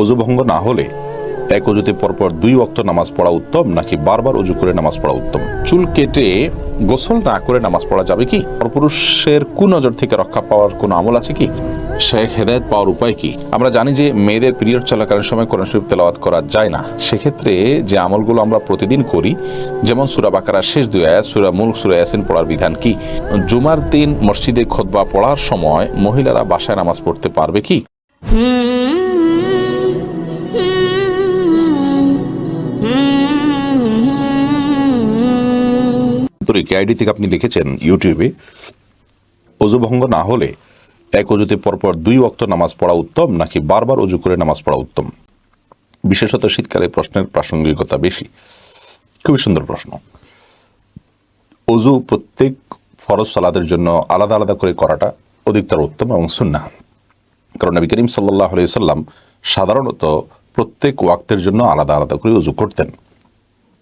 অজু ভঙ্গ না হলে এক অজুতে পরপর দুই ওয়াক্ত নামাজ পড়া উত্তম, নাকি বারবার অজু করে নামাজ পড়া উত্তম? চুল কেটে গোসল না করে নামাজ পড়া যাবে কি? পরপুরুষের কুনজর থেকে রক্ষা পাওয়ার কোনো আমল আছে কি? শেখ হেদায়ত পাওয়ার উপায় কি? আমরা জানি যে মেয়েদের পিরিয়ড চলাকালীন সময় কোরআন শরীফ তেলাওয়াত করা যায় না। সেক্ষেত্রে যে আমলগুলো আমরা প্রতিদিন করি, যেমন সুরা বাকারার শেষ দুই আয়াত, সুরা মুল সুরা ইয়াসিন পড়ার বিধান কি? জুমার দিন মসজিদে খোদবা পড়ার সময় মহিলারা বাসায় নামাজ পড়তে পারবে কি? তরিকে আইডি থেকে আপনি লিখেছেন? ইউটিউবে। অজু ভঙ্গ না হলে এক অজুতে পরপর দুই ওয়াক্ত নামাজ পড়া উত্তম, নাকি বারবার অজু করে নামাজ পড়া উত্তম? বিশেষত শীতকালে প্রশ্নের প্রাসঙ্গিকতা বেশি। খুবই সুন্দর প্রশ্ন। অজু প্রত্যেক ফরজ সালাদের জন্য আলাদা আলাদা করে করাটা অধিকতর উত্তম এবং সুন্না কারণ নবী করিম সাল্লাহ সাল্লাম সাধারণত প্রত্যেক ওয়াক্তের জন্য আলাদা আলাদা করে উজু করতেন।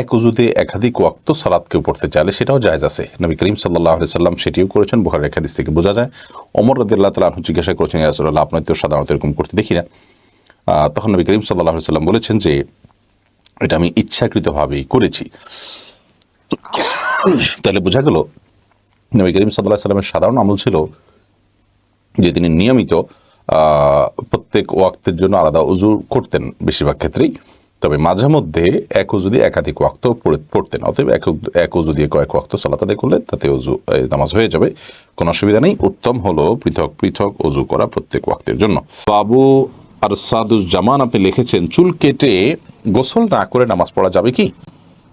এক উজুতে একাধিক ওয়াক্ত সালাদ কেউ পড়তে চাইলে সেটাও জায়েজ আছে। নবী করিম সাল্লাহ সাল্লাম সেটিও করেছেন বুহার একাদিস থেকে বোঝা যায়। অমর রদুল্লাহ তালা জিজ্ঞাসা করেছেন ইয়াসুল্লাহ আপনার তো সাধারণত এরকম করতে দেখি না। তখন নবী করিম সাল্লাহ সাল্লাম বলেছেন যে, এটা আমি ইচ্ছাকৃতভাবেই করেছি। তাহলে বোঝা গেল, নবী করিম সাল্লাহ সাল্লামের সাধারণ আমল ছিল যে তিনি নিয়মিত প্রত্যেক ওয়াক্তের জন্য আলাদা উজু করতেন বেশিরভাগ ক্ষেত্রেই। তবে মাঝে মধ্যে এক যদি একাধিক ওয়াক্ত পড়ে- পড়তেন অতএব এক এক উজু কয়েক ওয়াক্ত সালাত আদায় করলে তাতে অজু নামাজ হয়ে যাবে। কোনো অসুবিধা নেই, উত্তম হলো পৃথক পৃথক অজু করা প্রত্যেক ওয়াক্তের জন্য। বাবু আর জামান আপনি লিখেছেন, চুল কেটে গোসল না করে নামাজ পড়া যাবে কি?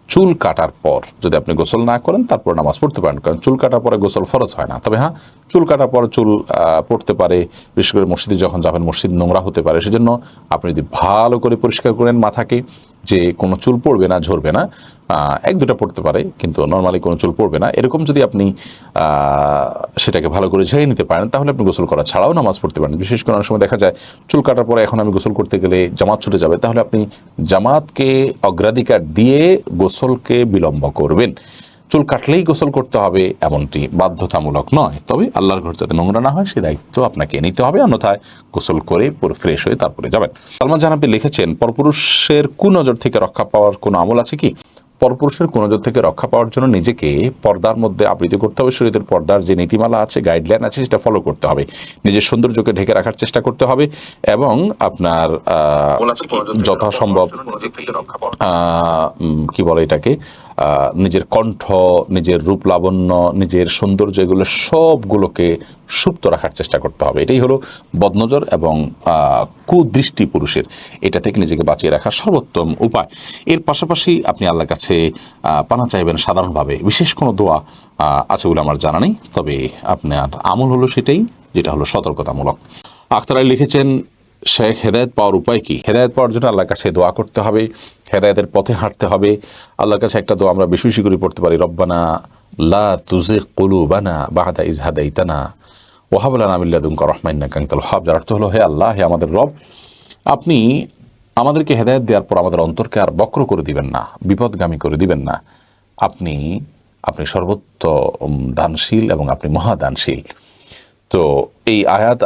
চুল কাটার পর যদি আপনি গোসল না করেন, তারপর নামাজ পড়তে পারেন, কারণ চুল কাটার পরে গোসল ফরজ হয় না। তবে হ্যাঁ চুল কাটার পর চুল পড়তে পারে, বিশেষ করে মসজিদে যখন যাবেন, মসজিদ নোংরা হতে পারে, সেজন্য আপনি যদি ভালো করে পরিষ্কার করেন মাথাকে, যে কোনো চুল পড়বে না, ঝরবে না এক দুটা পড়তে পারে, কিন্তু নর্মালি কোনো চুল পড়বে না। এরকম যদি আপনি সেটাকে ভালো করে ঝেড়ে নিতে পারেন, তাহলে আপনি গোসল করা ছাড়াও নামাজ পড়তে পারেন। বিশেষ করে অনেক সময় দেখা যায়, চুল কাটার পরে এখন আমি গোসল করতে গেলে জামাত ছুটে যাবে, তাহলে আপনি জামাতকে অগ্রাধিকার দিয়ে গোসলকে বিলম্ব করবেন। চুল কাটলেই গোসল করতে হবে, এমনটি বাধ্যতামূলক নয়। তবে আল্লাহর ঘর যাতে নোংরা না হয়, সে দায়িত্ব আপনাকে নিতে হবে, অন্যথায় গোসল করে পুরো ফ্রেশ হয়ে তারপরে যাবেন। সালমান জাহান লিখেছেন, পরপুরুষের কুনজর থেকে রক্ষা পাওয়ার কোনো আমল আছে কি? পরপুরুষের কুনজর থেকে রক্ষা পাওয়ার জন্য নিজেকে পর্দার মধ্যে আবৃত করতে হবে। শরীরের পর্দার যে নীতিমালা আছে গাইডলাইন আছে সেটা ফলো করতে হবে। নিজের সৌন্দর্যকে ঢেকে রাখার চেষ্টা করতে হবে এবং আপনার যথাসম্ভব কি বলে এটাকে? নিজের কণ্ঠ নিজের রূপ লাবণ্য নিজের সৌন্দর্য এগুলো সবগুলোকে সুপ্ত রাখার চেষ্টা করতে হবে। এটাই হলো বদনজর এবং কুদৃষ্টি পুরুষের। এটা থেকে নিজেকে বাঁচিয়ে রাখার সর্বোত্তম উপায়। এর পাশাপাশি আপনি আল্লাহর কাছে পানা চাইবেন সাধারণভাবে। বিশেষ কোনো দোয়া আছে বলে আমার জানা নেই। তবে আপনার আমল হলো সেটাই, যেটা হলো সতর্কতামূলক। আখতার আলী লিখেছেন, শেখ হেদায়ত পাওয়ার উপায় কি? হেদায়ত পাওয়ার জন্য আল্লাহর কাছে দোয়া করতে হবে, হেদায়তের পথে হাঁটতে হবে। আল্লাহর কাছে একটা দোয়া আমরা বেশি বেশি করে পড়তে পারি, রব্বানা লা তুজে কলু বানা বাহাদা ইজহাদা ইতানা ওহাবুল্লাহ আমিল্লাদুম রহমান্না কাঙ্কাল হাব যার অর্থ হলো, হে আল্লাহ, হে আমাদের রব, আপনি আমাদেরকে হেদায়ত দেওয়ার পর আমাদের অন্তরকে আর বক্র করে দিবেন না, বিপদগামী করে দিবেন না। আপনি আপনি সর্বত্র দানশীল এবং আপনি মহাদানশীল। তো এই আয়াত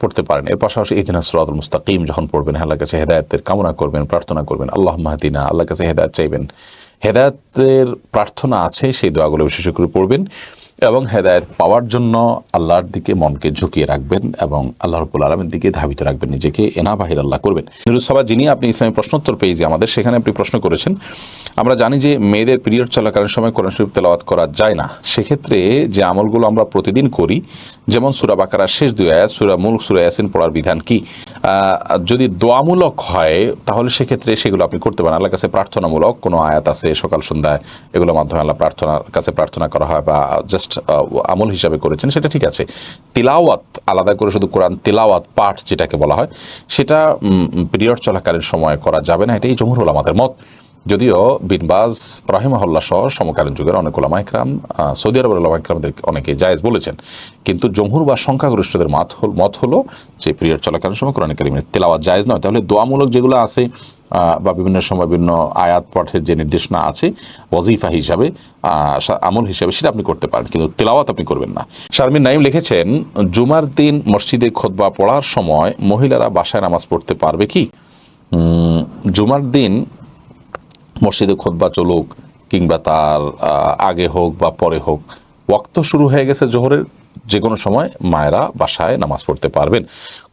পড়তে পারেন। এর পাশাপাশি ইদিনা সুরাতুল মুস্তাকিম, যখন পড়বেন আল্লাহর কাছে হেদায়তের কামনা করবেন, প্রার্থনা করবেন আল্লাহ মাহদিনা আল্লাহ কাছে হেদায়ত চাইবেন। হেদায়তের প্রার্থনা আছে, সেই দোয়াগুলো বিশেষ করে পড়বেন। এবং হেদায়ত পাওয়ার জন্য আল্লাহর দিকে মনকে ঝুঁকিয়ে রাখবেন এবং আল্লাহ রবুল আলমের দিকে ধাবিত রাখবেন, নিজেকে এনা বাহির আল্লাহ করবেন। নিরুৎসভা যিনি আপনি ইসলামী প্রশ্নোত্তর পেয়েছি আমাদের, সেখানে আপনি প্রশ্ন করেছেন, আমরা জানি যে মেয়েদের পিরিয়ড চলাকালীন সময় কোরআন শরীফ তেলাওয়াত করা যায় না। সেক্ষেত্রে যে আমলগুলো আমরা প্রতিদিন করি, যেমন সুরা বাকারার শেষ দুই আয়াত, সুরা মূল সুরা ইয়াসিন পড়ার বিধান কি? যদি দোয়ামূলক হয়, তাহলে সেক্ষেত্রে সেগুলো আপনি করতে পারেন। আল্লাহর কাছে প্রার্থনামূলক কোনো আয়াত আছে সকাল, সন্ধ্যায়, এগুলোর মাধ্যমে আল্লাহ প্রার্থনার কাছে প্রার্থনা করা হয় বা জাস্ট আমল হিসাবে করেছেন, সেটা ঠিক আছে। তিলাওয়াত আলাদা করে শুধু কোরআন তিলাওয়াত পাঠ যেটাকে বলা হয়, সেটা পিরিয়ড চলাকালীন সময় করা যাবে না, এটাই জমহুর আমাদের মত। যদিও বিনবাজ রাহিমাহুল্লাহ সহ সমকালীন যুগের অনেক ওলামা ইকরাম সৌদি আরবের ওলামা ইকরামদের অনেকে জায়েজ বলেছেন। কিন্তু জমহুর বা সংখ্যাগরিষ্ঠদের মত হল- মত হলো যে পিরিয়ড চলাকালীন সময় কোরআন কারিমের তেলাওয়াত জায়েজ নয়। তাহলে দোয়ামূলক যেগুলো আছে বা বিভিন্ন সময় বিভিন্ন আয়াত পাঠের যে নির্দেশনা আছে, ওয়াজিফা হিসাবে আমল হিসাবে সেটা আপনি করতে পারেন, কিন্তু তেলাওয়াত আপনি করবেন না। শারমিন নাইম লিখেছেন, জুমার দিন মসজিদে খোদবা পড়ার সময় মহিলারা বাসায় নামাজ পড়তে পারবে কি? জুমার দিন মসজিদে খোদবা চলুক কিংবা তার আগে হোক বা পরে হোক, ওয়াক্ত শুরু হয়ে গেছে জোহরের যে কোনো সময় মায়েরা বাসায় নামাজ পড়তে পারবেন।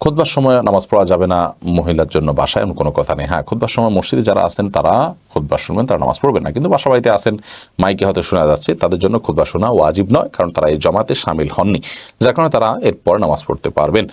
খোদবার সময় নামাজ পড়া যাবে না মহিলার জন্য বাসায়, এমন কোনো কথা নেই। হ্যাঁ খোদবার সময় মসজিদে যারা আছেন তারা খোদবা শুনবেন তারা নামাজ পড়বেন না। কিন্তু বাসা বাড়িতে আছেন, মাইকে হয়তো শোনা যাচ্ছে, তাদের জন্য খোদবা শোনা ওয়াজিব নয়, কারণ তারা এই জমাতে সামিল হননি। যার কারণে তারা এরপর নামাজ পড়তে পারবেন।